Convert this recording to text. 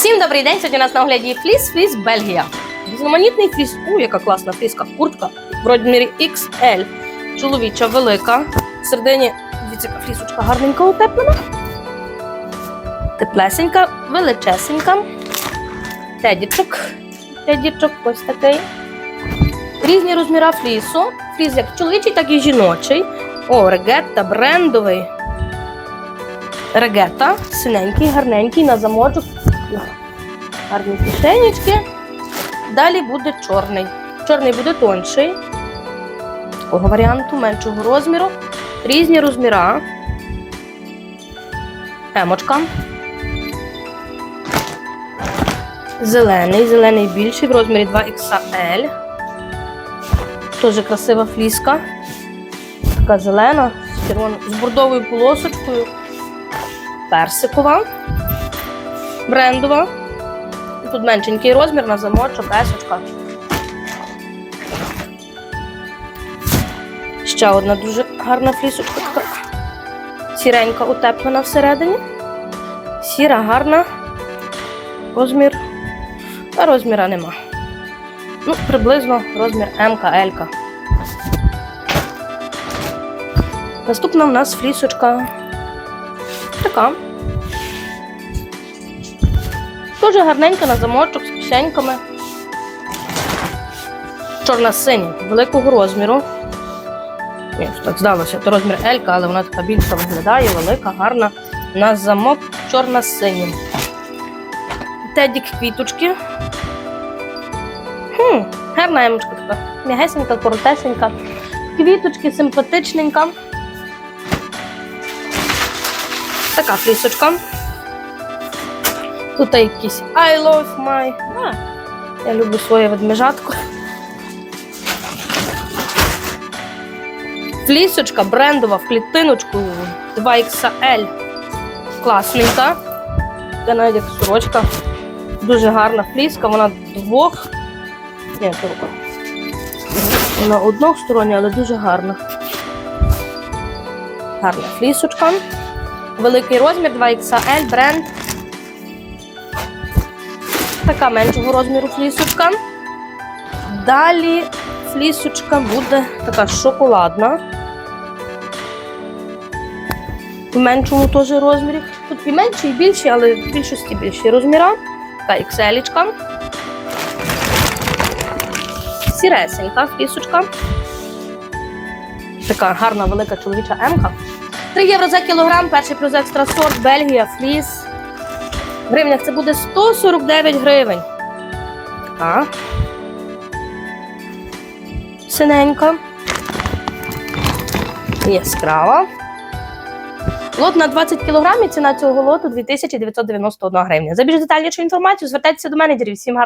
Всім добрий день! Сьогодні у нас на огляді фліс, фліс Бельгія. Різноманітний фліс. У, яка класна фліска. Куртка в розмірі XL. Чоловіча велика. В середині дивіться, флісочка гарненька утеплена. Теплесенька, величесенька. Тедічок. Тедічок ось такий. Різні розміри флісу. Фліс як чоловічий, так і жіночий. О, регетта, брендовий. Регета, синенький, гарненький на замочок. Гарні кишенечки. Далі буде чорний. Чорний буде тонший. Такого варіанту, меншого розміру. Різні розміра. Емочка. Зелений, зелений більший в розмірі 2XL. Дуже красива фліска. Така зелена, з бордовою полосочкою. Персикова. Брендова. Тут меншенький розмір на замочок, песочка. Ще одна дуже гарна флісочка, така сіренька утеплена всередині. Сіра, гарна. Розмір. А розміра нема. Ну, приблизно розмір МК, Л. Наступна в нас флісочка така. Дуже гарненька на замочок з кишеньками. Чорна синя, великого розміру. Ні, так здалося, це розмір L, але вона така більша виглядає, велика, гарна. На замок чорна синім. Тедік квіточки. Хм, гарна емочка така. М'ягесенька, коротесенька. Квіточки, симпатичненька. Така флісочка. Тут якісь I love my. А, я люблю своє ведмежатко. Флісочка брендова в клітиночку 2XL. Класненька. Це навіть як сорочка. Дуже гарна фліска, вона двох. Ні, то вона одностороння, але дуже гарна. Гарна флісочка. Великий розмір 2XL бренд. Така меншого розміру флісочка. Далі флісочка буде така шоколадна. В меншому теж розмірі. Тут і менші, і більші, але в більшості більші розміра. Така XL. Сіресенька флісочка. Така гарна велика чоловіча М-ка. 3 євро за кілограм, перший плюс екстра сорт, Бельгія, фліс. Гривнях це буде 149 гривень. Так. Синенька. Яскрава. Лот на 20 кг ціна цього лоту 2991 гривня. За більш детальнішу інформацію звертайтеся до менеджерів. Всім гарного